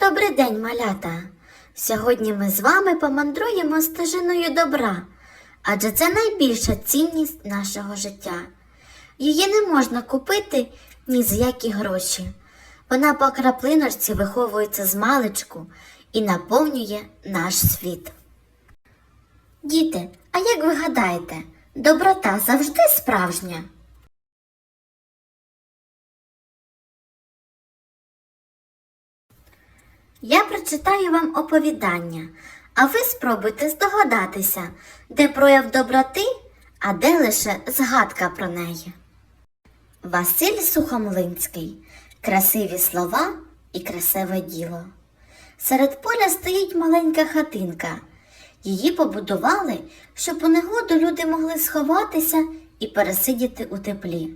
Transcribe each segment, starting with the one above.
Добрий день, малята! Сьогодні ми з вами помандруємо стежиною добра, адже це найбільша цінність нашого життя. Її не можна купити ні за які гроші. Вона по краплиночці виховується з маличку і наповнює наш світ. Діти, а як ви гадаєте, доброта завжди справжня? Я прочитаю вам оповідання, а ви спробуйте здогадатися, де прояв доброти, а де лише згадка про неї. Василь Сухомлинський. Красиві слова і красиве діло. Серед поля стоїть маленька хатинка. Її побудували, щоб у негоду люди могли сховатися і пересидіти у теплі.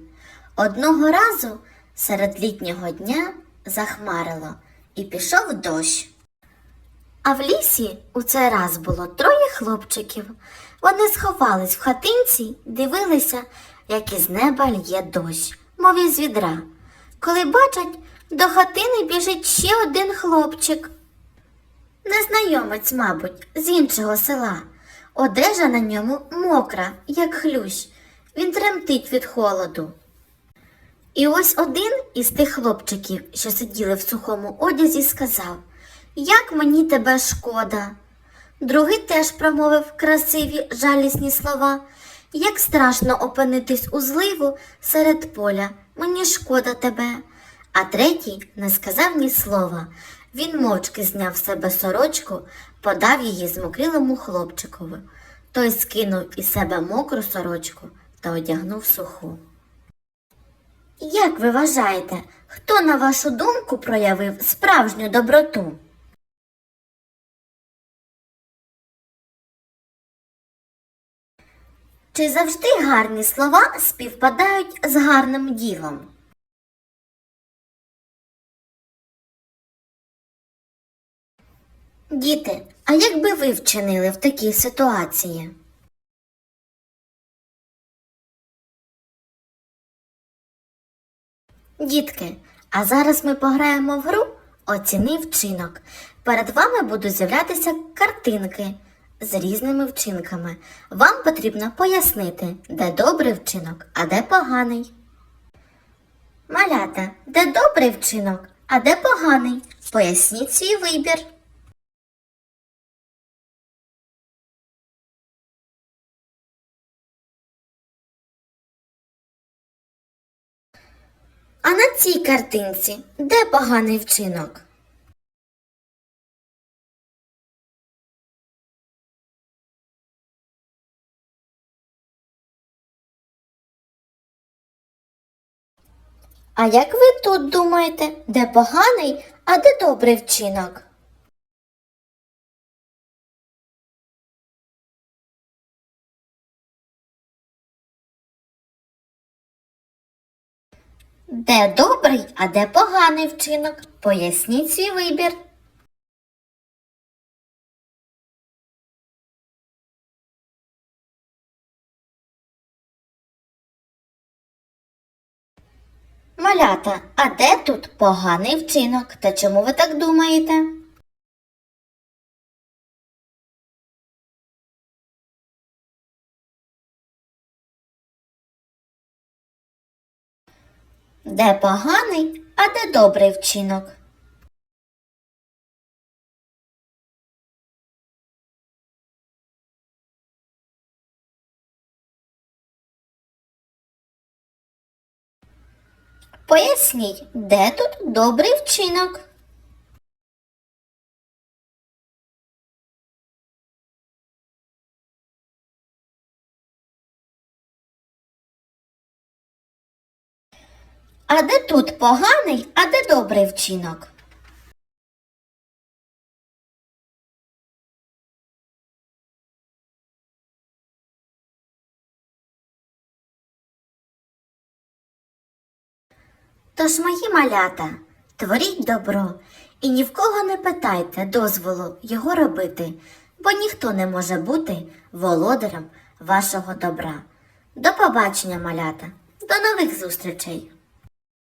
Одного разу серед літнього дня захмарило і пішов дощ. А в лісі у цей раз було троє хлопчиків. Вони сховались в хатинці, дивилися, як із неба лє дощ, мов із відра. Коли бачать, до хатини біжить ще один хлопчик. Незнайомець, мабуть, з іншого села. Одежа на ньому мокра, як хлющ. Він тремтить від холоду. І ось один із тих хлопчиків, що сиділи в сухому одязі, сказав Як мені тебе шкода. Другий теж промовив красиві жалісні слова. Як страшно опинитись у зливу серед поля, мені шкода тебе. А третій не сказав ні слова. Він мовчки зняв з себе сорочку, подав її змокрілому хлопчикові. Той скинув із себе мокру сорочку та одягнув суху. Як ви вважаєте, хто, на вашу думку, проявив справжню доброту? Чи завжди гарні слова співпадають з гарним ділом? Діти, а як би ви вчинили в такій ситуації? Дітки, а зараз ми пограємо в гру Оціни вчинок. Перед вами будуть з'являтися картинки з різними вчинками. Вам потрібно пояснити, де добрий вчинок, а де поганий. Малята, де добрий вчинок, а де поганий? Поясніть свій вибір. А на цій картинці де поганий вчинок? А як ви тут думаєте, де поганий, а де добрий вчинок? Де добрий, а де поганий вчинок? Поясніть свій вибір. Малята, а де тут поганий вчинок? Та чому ви так думаєте? Де поганий, а де добрий вчинок? Поясніть, де тут добрий вчинок? А де тут поганий, а де добрий вчинок? Тож, мої малята, творіть добро і ні в кого не питайте дозволу його робити, бо ніхто не може бути володарем вашого добра. До побачення, малята, до нових зустрічей!